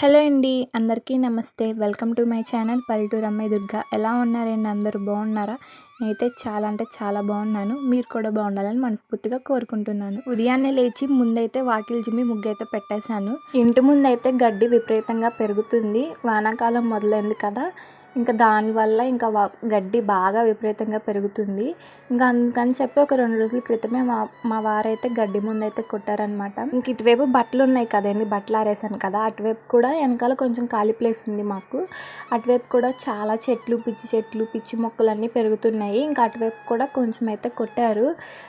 Hello అండి అందరికీ నమస్తే. వెల్కమ్ టు మై ఛానల్ పల్లెటూరు అమ్మాయి దుర్గా. ఎలా ఉన్నారండి? అందరూ బాగున్నారా? నేనైతే చాలా అంటే చాలా బాగున్నాను. మీరు కూడా బాగుండాలని మనస్ఫూర్తిగా కోరుకుంటున్నాను. ఉదయాన్నే లేచి ముందైతే వాకిలి జిమ్మి ముగ్గు అయితే పెట్టేశాను. ఇంటి ముందైతే గడ్డి విపరీతంగా పెరుగుతుంది. వానాకాలం మొదలైంది కదా. ఇంకా దానివల్ల ఇంకా గడ్డి బాగా విపరీతంగా పెరుగుతుంది. ఇంకా అందుకని చెప్పి ఒక రెండు రోజుల క్రితమే మా మా వారైతే గడ్డి ముందు అయితే కొట్టారనమాట ఇంక ఇటువైపు బట్టలు ఉన్నాయి కదండి బట్టలు ఆరేసాను కదా అటువైపు కూడా వెనకాల కొంచెం ఖాళీ ప్లేస్ ఉంది మాకు. అటువైపు కూడా చాలా చెట్లు పిచ్చి చెట్లు పిచ్చి మొక్కలు అన్నీ పెరుగుతున్నాయి. ఇంకా అటువైపు కూడా కొంచెం అయితే కొట్టారు.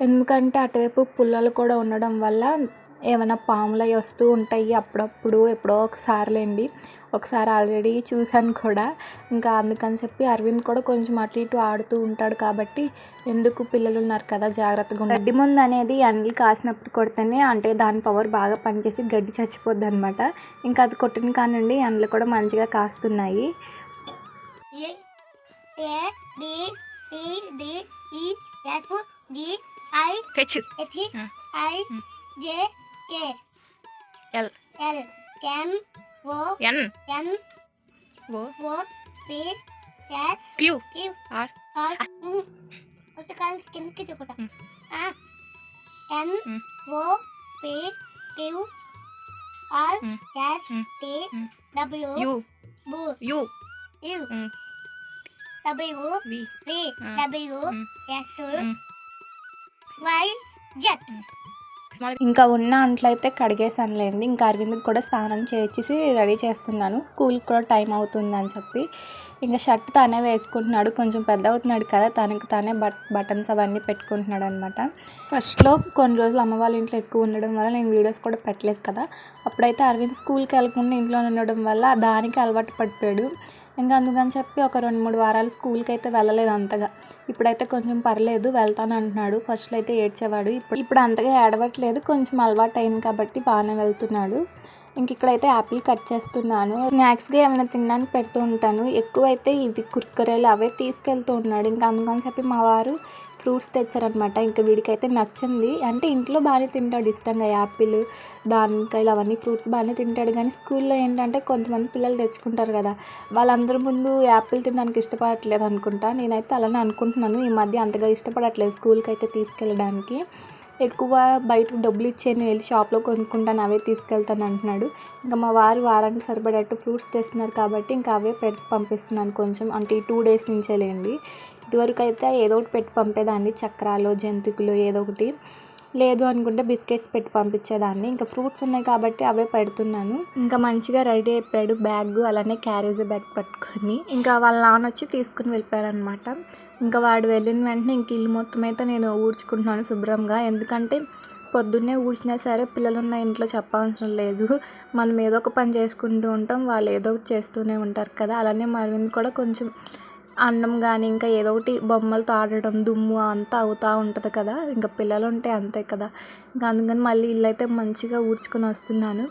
ఎందుకంటే అటువైపు పుల్లలు కూడా ఉండడం వల్ల ఏమైనా పాములు అవి వస్తూ ఉంటాయి అప్పుడప్పుడు ఎప్పుడో ఒకసారిలేండి. ఒకసారి ఆల్రెడీ చూశాను కూడా. ఇంకా అందుకని చెప్పి అరవింద్ కూడా కొంచెం అటు ఇటు ఆడుతూ ఉంటాడు కాబట్టి ఎందుకు పిల్లలు ఉన్నారు కదా జాగ్రత్తగా గడ్డి ముందు అనేది ఎండలు కాసినప్పుడు కొడితేనే అంటే దాని పవర్ బాగా పనిచేసి గడ్డి చచ్చిపోద్ది అనమాట ఇంకా అది కొట్టిన కానివ్వండి ఎండలు కూడా మంచిగా కాస్తున్నాయి. K L L M O N N O O P S Q Q R R उसके कारण किन के चोकटा आ. M O P Q R S T W U बू U U W V V W S Y Z ఇంకా ఉన్న అంట్లయితే కడిగేసానులేండి ఇంకా అరవింద్కి కూడా స్నానం చేయించేసి రెడీ చేస్తున్నాను. స్కూల్కి కూడా టైం అవుతుందని చెప్పి. ఇంకా షర్ట్ తానే వేసుకుంటున్నాడు. కొంచెం పెద్ద అవుతున్నాడు కదా తనకి తానే బట్ బటన్స్ అవన్నీ పెట్టుకుంటున్నాడు అనమాట ఫస్ట్లో కొన్ని రోజులు అమ్మ వాళ్ళ ఇంట్లో ఎక్కువ ఉండడం వల్ల నేను వీడియోస్ కూడా పెట్టలేదు కదా. అప్పుడైతే అరవింద్ స్కూల్కి వెళ్ళకుండా ఇంట్లో ఉండడం వల్ల దానికి అలవాటు పడిపోయాడు. ఇంకా అందుకని చెప్పి ఒక రెండు మూడు వారాలు స్కూల్కి అయితే వెళ్ళలేదు అంతగా. ఇప్పుడైతే కొంచెం పర్లేదు వెళ్తాను అంటున్నాడు. ఫస్ట్లో అయితే ఏడ్చేవాడు. ఇప్పుడు ఇప్పుడు అంతగా ఏడవట్లేదు. కొంచెం అలవాటు అయింది కాబట్టి బాగానే వెళ్తున్నాడు. ఇంక ఇక్కడైతే యాపిల్ కట్ చేస్తున్నాను. స్నాక్స్గా ఏమైనా తినడానికి పెడుతూ ఉంటాను. ఎక్కువైతే ఇవి కుర్కురేలు అవే తీసుకెళ్తూ ఉన్నాడు. ఇంకా అందుకని చెప్పి మా వారు ఫ్రూట్స్ తెచ్చారనమాట. ఇంకా వీడికైతే నచ్చింది. అంటే ఇంట్లో బాగానే తింటాడు ఇష్టంగా. యాపిల్ దానికాయలు అవన్నీ ఫ్రూట్స్ బాగానే తింటాడు. కానీ స్కూల్లో ఏంటంటే కొంతమంది పిల్లలు తెచ్చుకుంటారు కదా. వాళ్ళందరి ముందు యాపిల్ తినడానికి ఇష్టపడట్లేదు అనుకుంటా. నేనైతే అలానే అనుకుంటున్నాను. ఈ మధ్య అంతగా ఇష్టపడట్లేదు స్కూల్కి అయితే తీసుకెళ్ళడానికి. ఎక్కువ బయటకు డబ్బులు ఇచ్చే నేను వెళ్ళి షాప్లో కొనుక్కుంటాను. అవే తీసుకెళ్తాను అంటున్నాడు. ఇంకా మా వారు వారానికి సరిపడేట్టు ఫ్రూట్స్ తెస్తున్నారు కాబట్టి ఇంకా అవే పెట్టి పంపిస్తున్నాను కొంచెం. అంటే ఈ టూ డేస్ నుంచేలేండి. ఇదివరకు అయితే ఏదో ఒకటి పెట్టి పంపేదాన్ని చక్రాలు జంతికలు ఏదో ఒకటి. లేదు అనుకుంటే బిస్కెట్స్ పెట్టి పంపించేదాన్ని. ఇంకా ఫ్రూట్స్ ఉన్నాయి కాబట్టి అవే పెడుతున్నాను. ఇంకా మంచిగా రెడీ అయిపోయాడు బ్యాగ్ అలానే క్యారేజ్ బ్యాగ్ పట్టుకొని. ఇంకా వాళ్ళ నాన్న వచ్చి తీసుకుని వెళ్ళిపోయారనమాట ఇంకా వాడు వెళ్ళిన వెంటనే ఇంక ఇల్లు మొత్తం అయితే నేను ఊడ్చుకుంటున్నాను శుభ్రంగా. ఎందుకంటే పొద్దున్నే ఊడ్చినా సరే పిల్లలు ఉన్న ఇంట్లో చెప్పవసరం లేదు. మనం ఏదో ఒక పని చేసుకుంటూ ఉంటాం వాళ్ళు ఏదో ఒకటి చేస్తూనే ఉంటారు కదా. అలానే మరవింది కూడా కొంచెం అన్నం కానీ ఇంకా ఏదో ఒకటి బొమ్మలతో ఆడటం దుమ్ము అంతా అవుతూ ఉంటుంది కదా. ఇంకా పిల్లలు ఉంటే అంతే కదా. ఇంకా అందుకని మళ్ళీ ఇల్లు అయితే మంచిగా ఊడ్చుకొని వస్తున్నాను.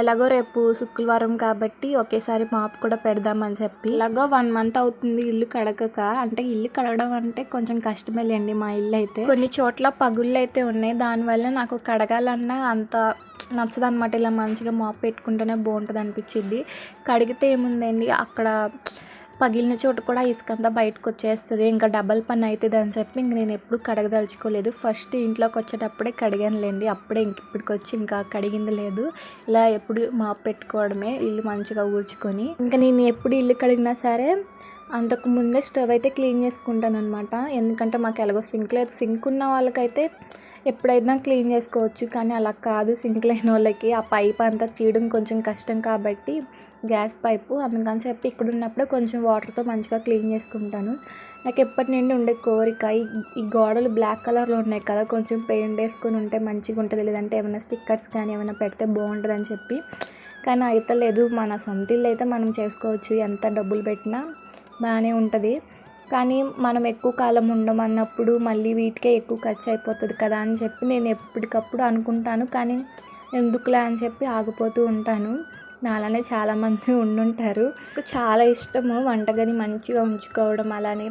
ఎలాగో రేపు శుక్రవారం కాబట్టి ఒకేసారి మాపు కూడా పెడదామని చెప్పి. ఎలాగో వన్ మంత్ అవుతుంది ఇల్లు కడగక అంటే ఇల్లు కడగడం అంటే కొంచెం కష్టమేలేండి మా ఇల్లు అయితే కొన్ని చోట్ల పగుళ్ళు అయితే ఉన్నాయి దానివల్ల నాకు కడగాలన్నా అంత నచ్చదు అనమాట ఇలా మంచిగా మాపు పెట్టుకుంటేనే బాగుంటుంది అనిపించింది కడిగితే ఏముందండి? అక్కడ పగిలిన చోట కూడా ఇసుకంతా బయటకు వచ్చేస్తుంది ఇంకా డబల్ పని అవుతుంది అని చెప్పి ఇంక నేను ఎప్పుడు కడగదలుచుకోలేదు. ఫస్ట్ ఇంట్లోకి వచ్చేటప్పుడే కడిగానులేండి. అప్పుడే ఇంక ఇప్పటికి వచ్చి ఇంకా కడిగింది లేదు. ఇలా ఎప్పుడు మా పెట్టుకోవడమే ఇల్లు మంచిగా ఊడ్చుకొని. ఇంకా నేను ఎప్పుడు ఇల్లు కడిగినా సరే అంతకు ముందే స్టవ్ అయితే క్లీన్ చేసుకుంటాను అనమాట ఎందుకంటే మాకు ఎలాగో సింక్ లేదు. సింక్ ఉన్న వాళ్ళకైతే ఎప్పుడైనా క్లీన్ చేసుకోవచ్చు కానీ అలా కాదు. సింక్ లేని వాళ్ళకి ఆ పైప్ అంతా తీయడం కొంచెం కష్టం కాబట్టి గ్యాస్ పైపు అందుకని చెప్పి ఇక్కడ ఉన్నప్పుడు కొంచెం వాటర్తో మంచిగా క్లీన్ చేసుకుంటాను. నాకు ఎప్పటి నుండి ఉండే కోరిక ఈ ఈ గోడలు బ్లాక్ కలర్లో ఉన్నాయి కదా కొంచెం పెయింట్ వేసుకొని ఉంటే మంచిగా ఉంటుంది లేదంటే ఏమైనా స్టిక్కర్స్ కానీ ఏమైనా పెడితే బాగుంటుంది అని చెప్పి. కానీ అయితే లేదు మన సొంత ఇల్లు అయితే మనం చేసుకోవచ్చు ఎంత డబ్బులు పెట్టినా బాగానే ఉంటుంది. కానీ మనం ఎక్కువ కాలం ఉండమన్నప్పుడు మళ్ళీ వీటికే ఎక్కువ ఖర్చు అయిపోతుంది కదా అని చెప్పి నేను ఎప్పటికప్పుడు అనుకుంటాను. కానీ ఎందుకులే అని చెప్పి ఆగిపోతూ ఉంటాను. నాలానే చాలామంది ఉండుంటారు. చాలా ఇష్టము వంటగది మంచిగా ఉంచుకోవడం అలానే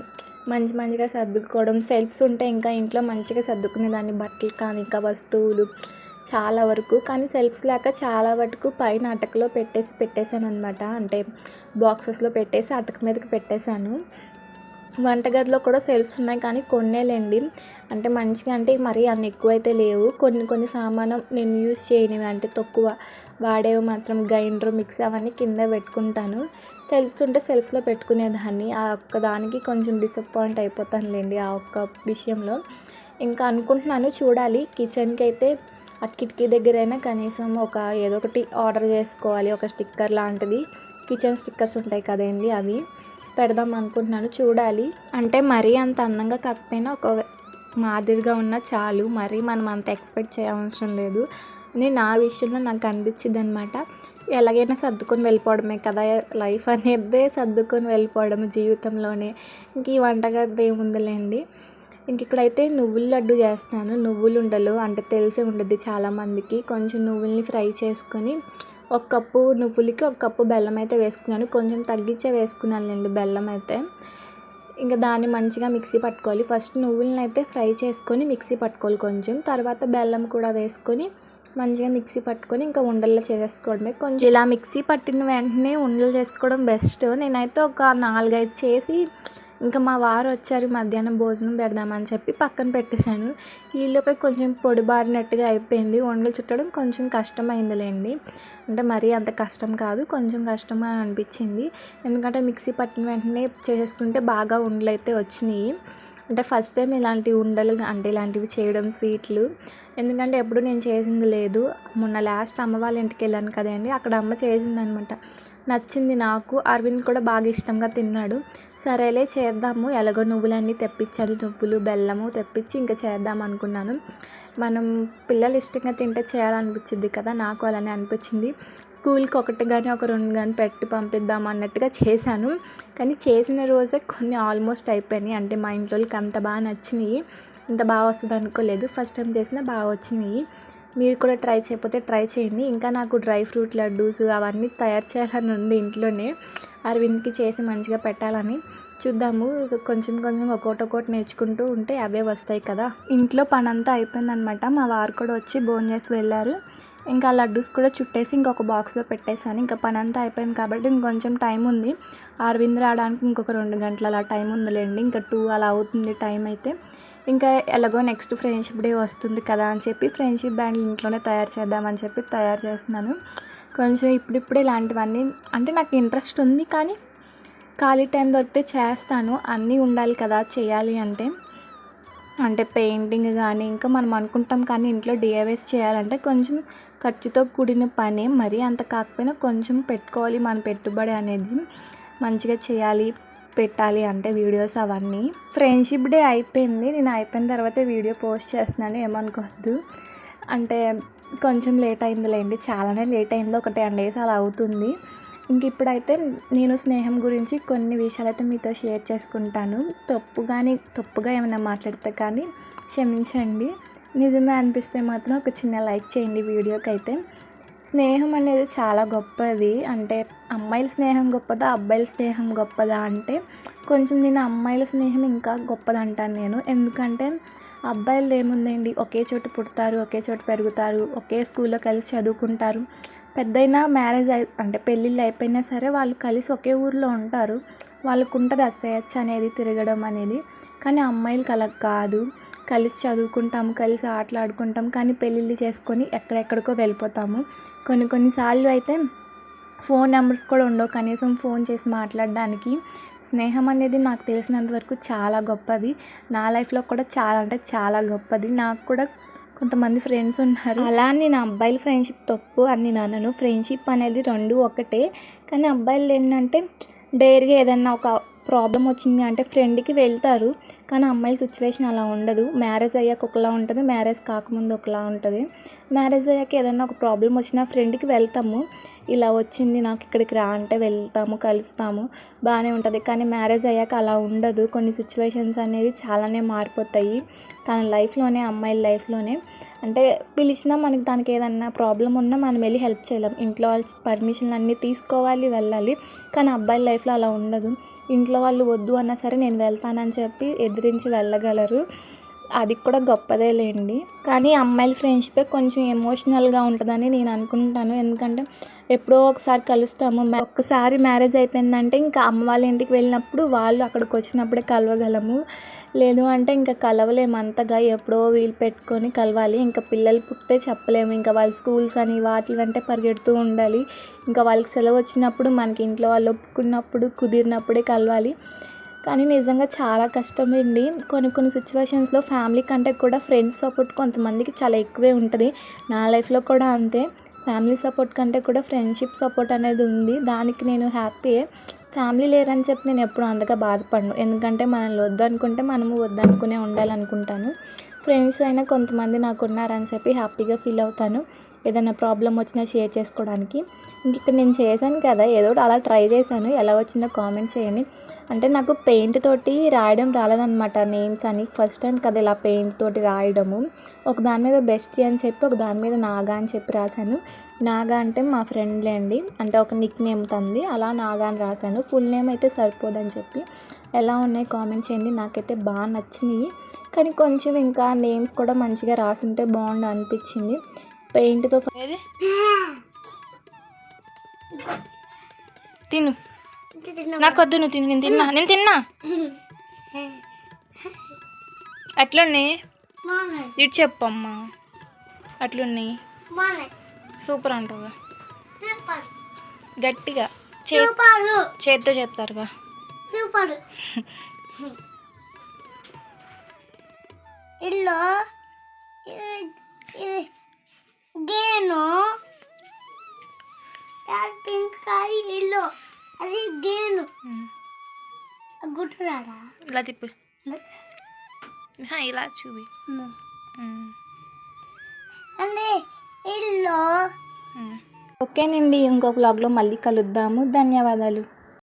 మంచి మంచిగా సర్దుకోవడం. సెల్ఫ్స్ ఉంటే ఇంకా ఇంట్లో మంచిగా సర్దుకునే దాన్ని బట్టలు కానీ ఇంకా వస్తువులు చాలా వరకు. కానీ సెల్ఫ్స్ లేక చాలా వరకు పైన అటకలో పెట్టేసి పెట్టేశాను అనమాట అంటే బాక్సెస్లో పెట్టేసి అటక మీదకి పెట్టేశాను. వంటగదిలో కూడా సెల్ఫ్స్ ఉన్నాయి కానీ కొన్నేలేండి. అంటే మంచిగా అంటే మరీ అన్ని ఎక్కువైతే లేవు. కొన్ని కొన్ని సామానం నేను యూజ్ చేయనివి అంటే తక్కువ వాడేవి మాత్రం గ్రైండర్ మిక్స్ అవన్నీ కింద పెట్టుకుంటాను. సెల్ఫ్స్ ఉంటే సెల్ఫ్స్లో పెట్టుకునేదాన్ని. ఆ ఒక్క దానికి కొంచెం డిసప్పాయింట్ అయిపోతానులేండి ఆ ఒక్క విషయంలో. ఇంకా అనుకుంటున్నాను చూడాలి. కిచెన్కి అయితే ఆ కిటికీ దగ్గరైనా కనీసం ఒక ఏదో ఒకటి ఆర్డర్ చేసుకోవాలి. ఒక స్టిక్కర్ లాంటిది. కిచెన్ స్టిక్కర్స్ ఉంటాయి కదండి అవి. పెడదాం అనుకుంటున్నాను. చూడాలి. అంటే మరీ అంత అందంగా కాకపోయినా ఒక మాదిరిగా ఉన్న చాలు. మరీ మనం అంత ఎక్స్పెక్ట్ చేయవసరం లేదు. అని నా విషయంలో నాకు అనిపించింది అనమాట ఎలాగైనా సర్దుకొని వెళ్ళిపోవడమే కదా. లైఫ్ అనేది సర్దుకొని వెళ్ళిపోవడం జీవితంలోనే. ఇంక ఈ వంటగది ఏముందిలేండి. ఇంక ఇక్కడైతే నువ్వుల లడ్డు చేస్తాను. నువ్వులు ఉండలు అంటే తెలిసే ఉండద్ది చాలామందికి. కొంచెం నువ్వుల్ని ఫ్రై చేసుకొని ఒక కప్పు నువ్వులకి ఒక కప్పు బెల్లం అయితే వేసుకున్నాను. కొంచెం తగ్గించే వేసుకున్నాను వేసుకున్నానులేండి బెల్లం అయితే. ఇంకా దాన్ని మంచిగా మిక్సీ పట్టుకోవాలి. ఫస్ట్ నువ్వులను అయితే ఫ్రై చేసుకొని మిక్సీ పట్టుకోవాలి కొంచెం. తర్వాత బెల్లం కూడా వేసుకొని మంచిగా మిక్సీ పట్టుకొని ఇంకా ఉండల్లో చేసేసుకోవడమే. కొంచెం ఇలా మిక్సీ పట్టిన వెంటనే ఉండలు చేసుకోవడం బెస్ట్. నేనైతే ఒక నాలుగైదు చేసి ఇంకా మా వారు వచ్చారు మధ్యాహ్నం భోజనం పెడదామని చెప్పి పక్కన పెట్టేశాను. ఈలోపై కొంచెం పొడి బారినట్టుగా అయిపోయింది. ఉండలు చుట్టడం కొంచెం కష్టమైందిలేండి. అంటే మరీ అంత కష్టం కాదు కొంచెం కష్టం అని అనిపించింది. ఎందుకంటే మిక్సీ పట్టిన వెంటనే చేసేసుకుంటే బాగా ఉండలు అయితే వచ్చినాయి. అంటే ఫస్ట్ టైం ఇలాంటి ఉండలు అంటే ఇలాంటివి చేయడం స్వీట్లు ఎందుకంటే ఎప్పుడు నేను చేసింది లేదు. మొన్న లాస్ట్ అమ్మ వాళ్ళ ఇంటికి వెళ్ళాను కదండి అక్కడ అమ్మ చేసింది అనమాట నచ్చింది నాకు. అరవింద్ కూడా బాగా ఇష్టంగా తిన్నాడు. సరేలే చేద్దాము. ఎలాగో నువ్వులన్నీ తెప్పించాలి. నువ్వులు బెల్లము తెప్పించి ఇంకా చేద్దాం అనుకున్నాను. మనం పిల్లలు ఇష్టంగా తింటే చేయాలనిపించింది కదా నాకు అలానే అనిపించింది. స్కూల్కి ఒకటి కానీ ఒక రెండు కానీ పెట్టి పంపిద్దాం అన్నట్టుగా చేశాను. కానీ చేసిన రోజే కొన్ని ఆల్మోస్ట్ అయిపోయినాయి. అంటే మా ఇంట్లో వాళ్ళకి అంత బాగా నచ్చినాయి. ఇంత బాగా వస్తుంది అనుకోలేదు. ఫస్ట్ టైం చేసినా బాగా వచ్చినాయి మీరు కూడా ట్రై చేయకపోతే ట్రై చేయండి. ఇంకా నాకు డ్రై ఫ్రూట్ లడ్డూస్ అవన్నీ తయారు చేయాలని ఉంది ఇంట్లోనే. అరవింద్కి చేసి మంచిగా పెట్టాలని. చూద్దాము. కొంచెం కొంచెం ఒక్కోటి ఒక్కోటి నేర్చుకుంటూ ఉంటే అవే వస్తాయి కదా. ఇంట్లో పని అంతా అయిపోయిందనమాట. మా వారు కూడా వచ్చి భోజనం చేసి వెళ్ళారు. ఇంకా లడ్డూస్ కూడా చుట్టేసి ఇంకొక బాక్స్లో పెట్టేశాను. ఇంకా పని అంతా అయిపోయింది కాబట్టి ఇంకొంచెం టైం ఉంది. అరవింద్ రావడానికి ఇంకొక రెండు గంటల అలా టైం ఉందిలేండి. ఇంకా టూ అలా అవుతుంది టైం అయితే. ఇంకా ఎలాగో నెక్స్ట్ ఫ్రెండ్షిప్ డే వస్తుంది కదా అని చెప్పి ఫ్రెండ్షిప్ బ్యాండ్ ఇంట్లోనే తయారు చేద్దామని చెప్పి తయారు చేస్తున్నాను. కొంచెం ఇప్పుడిప్పుడే ఇలాంటివన్నీ అంటే నాకు ఇంట్రెస్ట్ ఉంది కానీ ఖాళీ టైం దొరికితే చేస్తాను. అన్నీ ఉండాలి కదా చేయాలి అంటే. అంటే పెయింటింగ్ కానీ ఇంకా మనం అనుకుంటాం కానీ ఇంట్లో డిఐవైస్ చేయాలంటే కొంచెం ఖర్చుతో కూడిన పనే. మరి అంత కాకపోయినా కొంచెం పెట్టుకోవాలి. మన పెట్టుబడి అనేది మంచిగా చేయాలి. పెట్టాలి అంటే వీడియోస్ అవన్నీ. ఫ్రెండ్షిప్ డే అయిపోయింది. నేను అయిపోయిన తర్వాత వీడియో పోస్ట్ చేస్తున్నాను. ఏమనుకోవద్దు. అంటే కొంచెం లేట్ అయిందిలేండి. చాలానే లేట్ అయింది. ఒక టెన్ డేస్ అలా అవుతుంది. ఇంక ఇప్పుడైతే నేను స్నేహం గురించి కొన్ని విషయాలు అయితే మీతో షేర్ చేసుకుంటాను. తప్పు కానీ తప్పుగా ఏమైనా మాట్లాడితే కానీ క్షమించండి. నిజమే అనిపిస్తే మాత్రం ఒక చిన్న లైక్ చేయండి వీడియోకి అయితే స్నేహం అనేది చాలా గొప్పది. అంటే అమ్మాయిల స్నేహం గొప్పదా అబ్బాయిల స్నేహం గొప్పదా అంటే కొంచెం నేను అమ్మాయిల స్నేహం ఇంకా గొప్పది అంటాను నేను. ఎందుకంటే అబ్బాయిలు ఏముందండి ఒకే చోట పుడతారు ఒకే చోట పెరుగుతారు ఒకే స్కూల్లో కలిసి చదువుకుంటారు. పెద్దయినా మ్యారేజ్ అయి అంటే పెళ్ళిళ్ళు అయిపోయినా సరే వాళ్ళు కలిసి ఒకే ఊర్లో ఉంటారు. వాళ్ళకు ఉంటుంది ఆ స్వేచ్ఛ అనేది తిరగడం అనేది. కానీ అమ్మాయిలకి అలా కాదు. కలిసి చదువుకుంటాము కలిసి ఆటలాడుకుంటాం కానీ పెళ్ళిళ్ళు చేసుకొని ఎక్కడెక్కడికో వెళ్ళిపోతాము. కొన్ని కొన్నిసార్లు అయితే ఫోన్ నెంబర్స్ కూడా ఉండవు. కనీసం ఫోన్ చేసి మాట్లాడడానికి. స్నేహం అనేది నాకు తెలిసినంత వరకు చాలా గొప్పది. నా లైఫ్లో కూడా చాలా అంటే చాలా గొప్పది. నాకు కూడా కొంతమంది ఫ్రెండ్స్ ఉన్నారు. అలా నేను అబ్బాయిల ఫ్రెండ్షిప్ తప్పు అని నేను అనను. ఫ్రెండ్షిప్ అనేది రెండు ఒకటే. కానీ అబ్బాయిలు ఏంటంటే డైరీగా ఏదన్నా ఒక ప్రాబ్లం వచ్చింది అంటే ఫ్రెండ్కి వెళ్తారు. కానీ అమ్మాయిల సిచ్యువేషన్ అలా ఉండదు. మ్యారేజ్ అయ్యాక ఒకలా ఉంటుంది మ్యారేజ్ కాకముందు ఒకలా ఉంటుంది. మ్యారేజ్ అయ్యాక ఏదైనా ఒక ప్రాబ్లం వచ్చినా ఫ్రెండ్కి వెళ్తాము. ఇలా వచ్చింది నాకు ఇక్కడికి రా అంటే వెళ్తాము కలుస్తాము. బాగానే ఉంటుంది. కానీ మ్యారేజ్ అయ్యాక అలా ఉండదు. కొన్ని సిచ్యువేషన్స్ అనేవి చాలానే మారిపోతాయి. తన లైఫ్లోనే అమ్మాయిల లైఫ్లోనే అంటే పిలిచినా మనకి దానికి ఏదన్నా ప్రాబ్లం ఉన్నా మనం వెళ్ళి హెల్ప్ చేయలేం. ఇంట్లో వాళ్ళ పర్మిషన్లు అన్నీ తీసుకోవాలి వెళ్ళాలి. కానీ అబ్బాయిల లైఫ్లో అలా ఉండదు. ఇంట్లో వాళ్ళు వద్దు అన్నా సరే నేను వెళ్తానని చెప్పి ఎదిరించి వెళ్ళగలరు. అది కూడా గొప్పదే లేండి కానీ అమ్మాయిల ఫ్రెండ్షిపే కొంచెం ఎమోషనల్గా ఉంటుందని నేను అనుకుంటాను. ఎందుకంటే ఎప్పుడో ఒకసారి కలుస్తాము. ఒక్కసారి మ్యారేజ్ అయిపోయిందంటే ఇంకా అమ్మ వాళ్ళ ఇంటికి వెళ్ళినప్పుడు వాళ్ళు అక్కడికి వచ్చినప్పుడే కలవగలము. లేదు అంటే ఇంకా కలవలేము అంతగా. ఎప్పుడో వీలు పెట్టుకొని కలవాలి. ఇంకా పిల్లలు పుట్టితే చెప్పలేము. ఇంకా వాళ్ళ స్కూల్స్ అని వాటి వెంటే పరిగెడుతూ ఉండాలి. ఇంకా వాళ్ళకి సెలవు వచ్చినప్పుడు మనకి ఇంట్లో వాళ్ళు ఒప్పుకున్నప్పుడు కుదిరినప్పుడే కలవాలి. కానీ నిజంగా చాలా కష్టమండి కొన్ని కొన్ని సిచ్యువేషన్స్లో ఫ్యామిలీ కంటే కూడా ఫ్రెండ్స్ సపోర్ట్ కొంతమందికి చాలా ఎక్కువే ఉంటుంది. నా లైఫ్లో కూడా అంతే. ఫ్యామిలీ సపోర్ట్ కంటే కూడా ఫ్రెండ్షిప్ సపోర్ట్ అనేది ఉంది. దానికి నేను హ్యాపీయే ఫ్యామిలీ లేరని చెప్పి నేను ఎప్పుడు అంతగా బాధపడను. ఎందుకంటే మనల్ని వద్దనుకుంటే మనము వద్దనుకునే ఉండాలనుకుంటాను. ఫ్రెండ్స్ అయినా కొంతమంది నాకు ఉన్నారని చెప్పి హ్యాపీగా ఫీల్ అవుతాను. ఏదైనా ప్రాబ్లం వచ్చినా షేర్ చేసుకోవడానికి. ఇంక ఇక్కడ నేను చేశాను కదా ఏదో ఒకటి అలా ట్రై చేశాను. ఎలా వచ్చిందో కామెంట్ చేయండి. అంటే నాకు పెయింట్ తోటి రాయడం రాలేదన్నమాట. నేమ్స్ అని ఫస్ట్ టైం కదా ఇలా పెయింట్ తోటి రాయడము. ఒక దాని మీద బెస్ట్ అని చెప్పి ఒక దాని మీద నాగా అని చెప్పి రాశాను. నాగా అంటే మా ఫ్రెండ్లే అండి. అంటే ఒక నిక్ నేమ్ తంది. అలా నాగా అని రాశాను. ఫుల్ నేమ్ అయితే సరిపోదని చెప్పి ఎలా ఉన్నాయి కామెంట్ చేయండి. నాకైతే బాగా నచ్చినాయి. కానీ కొంచెం ఇంకా నేమ్స్ కూడా మంచిగా రాసుంటే బాగుండు అనిపించింది. పెయింట్తో తిను. నాకు వద్దు నువ్వు తిను. నేను తిన్నా. నేను తిన్నా. అట్లున్నాయి. ఇటు చెప్పమ్మా. అట్లున్నాయి. సూపర్ అంటావా సూపర్. గట్టిగా. చేత్తో చెప్తారుగా. సూపర్. ఇల్లు గేను పింక్ కాదు ఇల్లు. అది గేను. గుర్తురాడా ఇలా తిప్పు. ఇలా చూపి. అంటే ఇల్లు. ఓకేనండి ఇంకో బ్లాగ్లో మళ్ళీ కలుద్దాము. ధన్యవాదాలు.